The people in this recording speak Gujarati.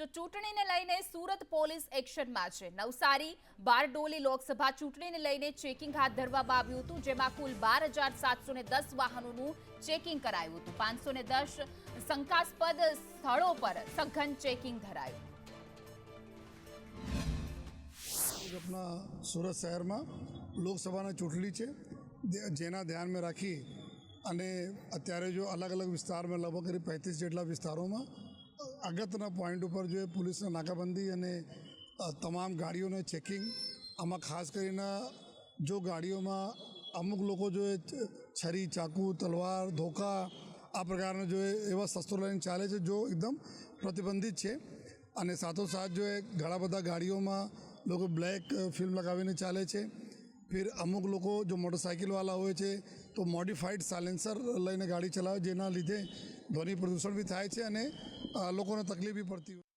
તો ચૂંટણીને લઈને સુરત પોલીસ એક્શનમાં છે. નવસારી, બારડોલી લોકસભા ચૂંટણીને લઈને ચેકિંગ હાથ ધરવામાં આવ્યું હતું, જેમાં કુલ બાર હજાર સાતસો ને દસ વાહનોનું ચેકિંગ કરાયું હતું. પાંચસો ને દસ શંકાસ્પદ સ્થળો પર સઘન ચેકિંગ ધરાયું. આપણા સુરત શહેરમાં લોકસભાની ચૂંટણી છે. જેના ધ્યાનમાં રાખી અને અત્યારે જો અલગ અલગ વિસ્તારમાં લગભગ કરી પેંત્રીસ જેટલા વિસ્તારોમાં અગત્યના પોઈન્ટ ઉપર જોઈએ પોલીસની નાકાબંધી અને તમામ ગાડીઓને ચેકિંગ આમાં ખાસ કરીને જો ગાડીઓમાં અમુક લોકો જો છરી, ચાકુ, તલવાર, ધોકા, આ પ્રકારના જો એવા શસ્ત્રો લઈને ચાલે છે જો એકદમ પ્રતિબંધિત છે. અને સાથોસાથ જો ઘણા બધા ગાડીઓમાં લોકો બ્લેક ફિલ્મ લગાવીને ચાલે છે. ફિર અમુક લોકો જો મોટરસાઇકલવાળા હોય છે તો મોડિફાઈડ સાયલેન્સર લઈને ગાડી ચલાવે જેના લીધે ધ્વનિ પ્રદૂષણ બી થાય છે અને લોકોને તકલીફ બી પડતી હોય